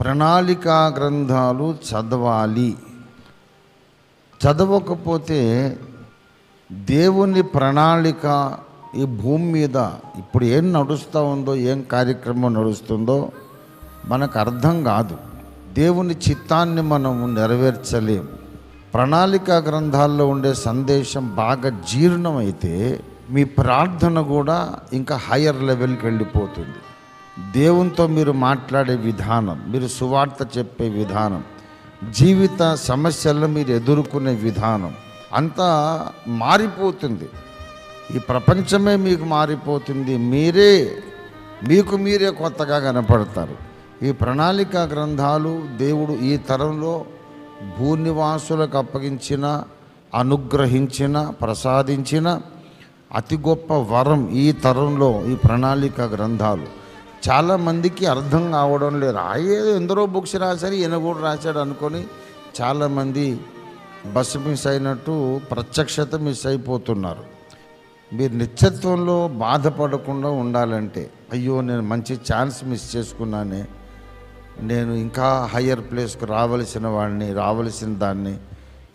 ప్రణాళికా గ్రంథాలు చదవాలి. చదవకపోతే దేవుని ప్రణాళిక ఈ భూమి మీద ఇప్పుడు ఏం నడుస్తూ ఉందో ఏం కార్యక్రమం నడుస్తుందో మనకు అర్థం కాదు. దేవుని చిత్తాన్ని మనం నెరవేర్చలేము. ప్రణాళికా గ్రంథాల్లో ఉండే సందేశం బాగా జీర్ణమైతే మీ ప్రార్థన కూడా ఇంకా హయ్యర్ లెవెల్కి వెళ్ళిపోతుంది. దేవునితో మీరు మాట్లాడే విధానం మీరు సువార్త చెప్పే విధానం జీవిత సమస్యలను మీరు ఎదుర్కొనే విధానం అంతా మారిపోతుంది. ఈ ప్రపంచమే మీకు మారిపోతుంది. మీరే మీకు మీరే కొత్తగా కనపడతారు. ఈ ప్రణాళిక గ్రంథాలు దేవుడు ఈ తరంలో భూనివాసులకు అప్పగించిన అనుగ్రహించిన ప్రసాదించిన అతి గొప్ప వరం ఈ తరంలో ఈ ప్రణాళిక గ్రంథాలు. చాలామందికి అర్థం కావడం లేదు. ఆయే ఎందరో బుక్స్ రాశారు ఈయన కూడా రాశాడు అనుకొని చాలామంది బస్సు మిస్ అయినట్టు ప్రత్యక్షత మిస్ అయిపోతున్నారు. మీరు నిత్యత్వంలో బాధపడకుండా ఉండాలంటే అయ్యో నేను మంచి ఛాన్స్ మిస్ చేసుకున్నానే నేను ఇంకా హయ్యర్ ప్లేస్కి రావలసిన వాడిని రావలసిన దాన్ని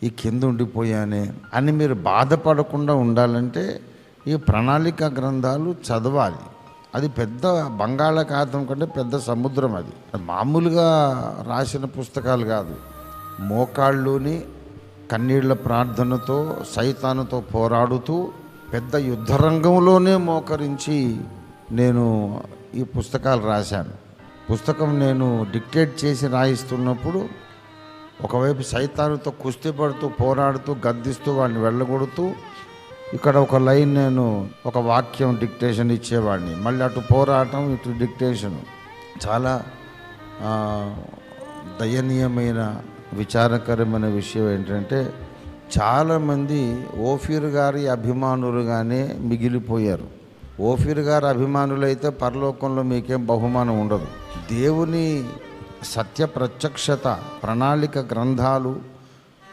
ఈ కింద ఉండిపోయానే అని మీరు బాధపడకుండా ఉండాలంటే ఈ ప్రణాళిక గ్రంథాలు చదవాలి. అది పెద్ద బంగాళాఖాతం కంటే పెద్ద సముద్రం అది. మామూలుగా రాసిన పుస్తకాలు కాదు. మోకాళ్ళుని కన్నీళ్ళ ప్రార్థనతో సైతానుతో పోరాడుతూ పెద్ద యుద్ధరంగంలోనే మోకరించి నేను ఈ పుస్తకాలు రాశాను. పుస్తకం నేను డిక్టేట్ చేసి రాయిస్తున్నప్పుడు ఒకవైపు సైతానుతో కుస్తీ పడుతూ పోరాడుతూ గద్దిస్తూ వాడిని వెళ్ళగొడుతూ ఇక్కడ ఒక లైన్ నేను ఒక వాక్యం డిక్టేషన్ ఇచ్చేవాడిని. మళ్ళీ అటు పోరాటం ఇటు డిక్టేషన్. చాలా దయనీయమైన విచారకరమైన విషయం ఏంటంటే చాలామంది ఓఫీర్ గారి అభిమానులుగానే మిగిలిపోయారు. ఓఫీర్ గారి అభిమానులైతే పరలోకంలో మీకేం బహుమానం ఉండదు. దేవుని సత్య ప్రత్యక్షత ప్రణాళిక గ్రంథాలు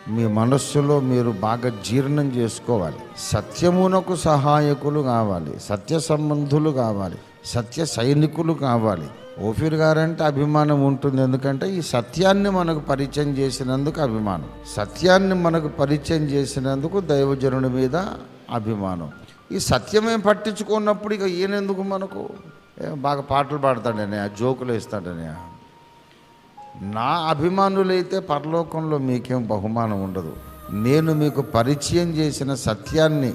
మీ మనస్సులో మీరు బాగా జీర్ణం చేసుకోవాలి. సత్యమునకు సహాయకులు కావాలి. సత్య సంబంధులు కావాలి. సత్య సైనికులు కావాలి. ఓఫీర్ గారంటే అభిమానం ఉంటుంది. ఎందుకంటే ఈ సత్యాన్ని మనకు పరిచయం చేసినందుకు అభిమానం. సత్యాన్ని మనకు పరిచయం చేసినందుకు దైవజనుడి మీద అభిమానం. ఈ సత్యమే పట్టించుకున్నప్పుడు ఇక ఈయనెందుకు మనకు? బాగా పాటలు పాడతాడనే జోకులు వేస్తాడనే నా అభిమానులైతే పరలోకంలో మీకేం బహుమానం ఉండదు. నేను మీకు పరిచయం చేసిన సత్యాన్ని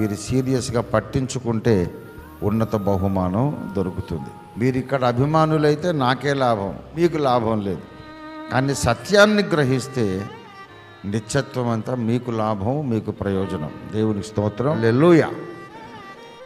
మీరు సీరియస్గా పట్టించుకుంటే ఉన్నత బహుమానం దొరుకుతుంది. మీరు ఇక్కడ అభిమానులైతే నాకే లాభం మీకు లాభం లేదు. కానీ సత్యాన్ని గ్రహిస్తే నిత్యత్వం అంతా మీకు లాభం మీకు ప్రయోజనం. దేవునికి స్తోత్రం. లెల్లుయా